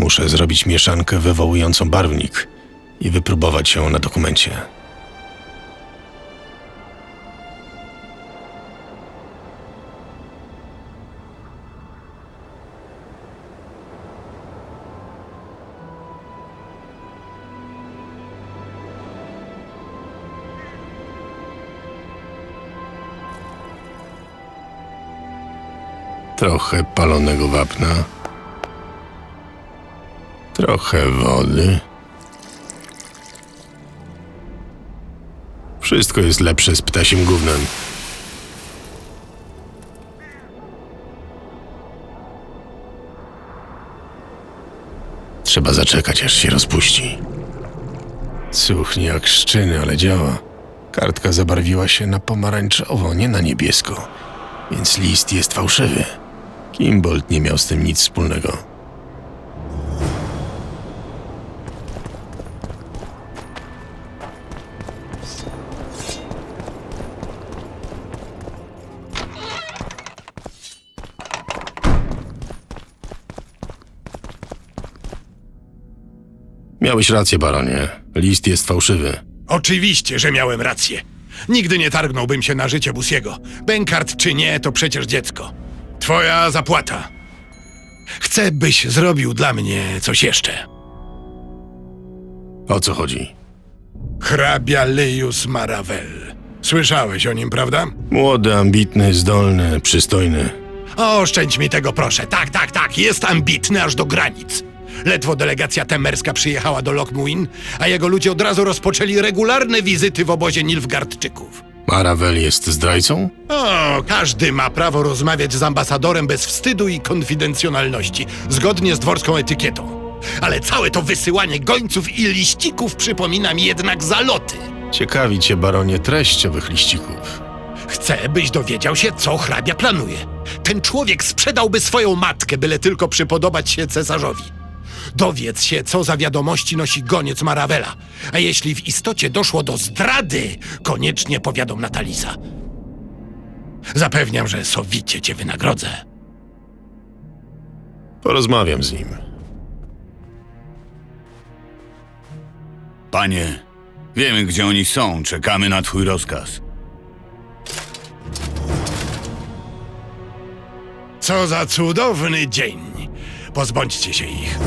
Muszę zrobić mieszankę wywołującą barwnik i wypróbować ją na dokumencie. Trochę palonego wapna. Trochę wody. Wszystko jest lepsze z ptasim gównem. Trzeba zaczekać, aż się rozpuści. Cuchnie jak szczyny, ale działa. Kartka zabarwiła się na pomarańczowo, nie na niebiesko. Więc list jest fałszywy. Kimbold nie miał z tym nic wspólnego. Miałeś rację, baronie. List jest fałszywy. Oczywiście, że miałem rację. Nigdy nie targnąłbym się na życie Busiego. Benkart czy nie, to przecież dziecko. Twoja zapłata. Chcę, byś zrobił dla mnie coś jeszcze. O co chodzi? Hrabia Leius Maravel. Słyszałeś o nim, prawda? Młody, ambitny, zdolny, przystojny. Oszczędź mi tego, proszę. Tak, tak, tak. Jest ambitny aż do granic. Ledwo delegacja temerska przyjechała do Lokmuin, a jego ludzie od razu rozpoczęli regularne wizyty w obozie Nilfgardczyków. Maravel jest zdrajcą? O, każdy ma prawo rozmawiać z ambasadorem bez wstydu i konfidencjonalności, zgodnie z dworską etykietą. Ale całe to wysyłanie gońców i liścików przypomina mi jednak zaloty. Ciekawi cię, baronie, treść owych liścików. Chcę, byś dowiedział się, co hrabia planuje. Ten człowiek sprzedałby swoją matkę, byle tylko przypodobać się cesarzowi. Dowiedz się, co za wiadomości nosi goniec Marawela. A jeśli w istocie doszło do zdrady, koniecznie powiadom Natalisa. Zapewniam, że sowicie cię wynagrodzę. Porozmawiam z nim. Panie, wiemy gdzie oni są. Czekamy na twój rozkaz. Co za cudowny dzień. Pozbądźcie się ich.